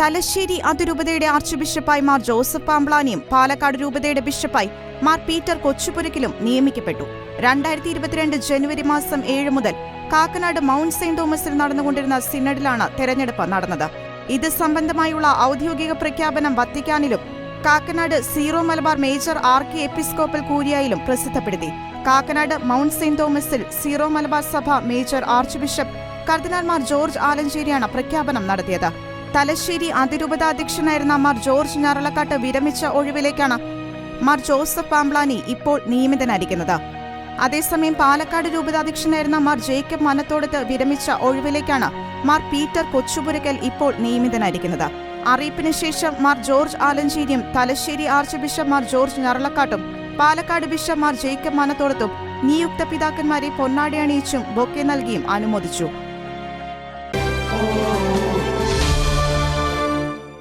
തലശ്ശേരി അതിരൂപതയുടെ ആർച്ച് ബിഷപ്പായി മാർ ജോസഫ് പാമ്പ്ലാനിയും പാലക്കാട് രൂപതയുടെ ബിഷപ്പായി മാർ പീറ്റർ കൊച്ചുപുരക്കിലും നിയമിക്കപ്പെട്ടു. രണ്ടായിരത്തി ഇരുപത്തിരണ്ട് ജനുവരി മാസം ഏഴ് മുതൽ കാക്കനാട് മൗണ്ട് സെന്റ് തോമസിൽ നടന്നുകൊണ്ടിരുന്ന സിനഡിലാണ് തെരഞ്ഞെടുപ്പ് നടന്നത്. ഇത് സംബന്ധമായുള്ള ഔദ്യോഗിക പ്രഖ്യാപനം വത്തിക്കാനിലും Kakkanad Syro Malabar major archiepiscopal കൂരിയായിലും പ്രസിദ്ധപ്പെടുത്തി. കാക്കനാട് മൗണ്ട് സെന്റ് തോമസിൽ സീറോ മലബാർ സഭ മേജർ ആർച്ച് ബിഷപ്പ് കർദിനാൾമാർ ജോർജ് ആലഞ്ചേരിയാണ് പ്രഖ്യാപനം നടത്തിയത്. തലശ്ശേരി അതിരൂപതാധ്യക്ഷനായിരുന്ന മാർ ജോർജ് ഞാറളക്കാട്ട് വിരമിച്ച ഒഴിവിലേക്കാണ് മാർ ജോസഫ് പാംബ്ലാനി ഇപ്പോൾ നിയമിതനായിരിക്കുന്നത്. അതേസമയം പാലക്കാട് രൂപതാധ്യക്ഷനായിരുന്ന മാർ ജേക്കബ് മനത്തോടത്ത് വിരമിച്ച ഒഴിവിലേക്കാണ് മാർ പീറ്റർ കൊച്ചുപുരക്കൽ ഇപ്പോൾ നിയമിതനായിരിക്കുന്നത്. അറിയിപ്പിന് ശേഷം Mar George ആലഞ്ചേരിയും Thalassery arch bishop Mar George ഞറളക്കാട്ടും Palakkad bishop Mar Jacob മനത്തോടത്തും നിയുക്ത പിതാക്കന്മാരെ പൊന്നാടി അണിയിച്ചും ബൊക്കെ നൽകിയും അനുമോദിച്ചു.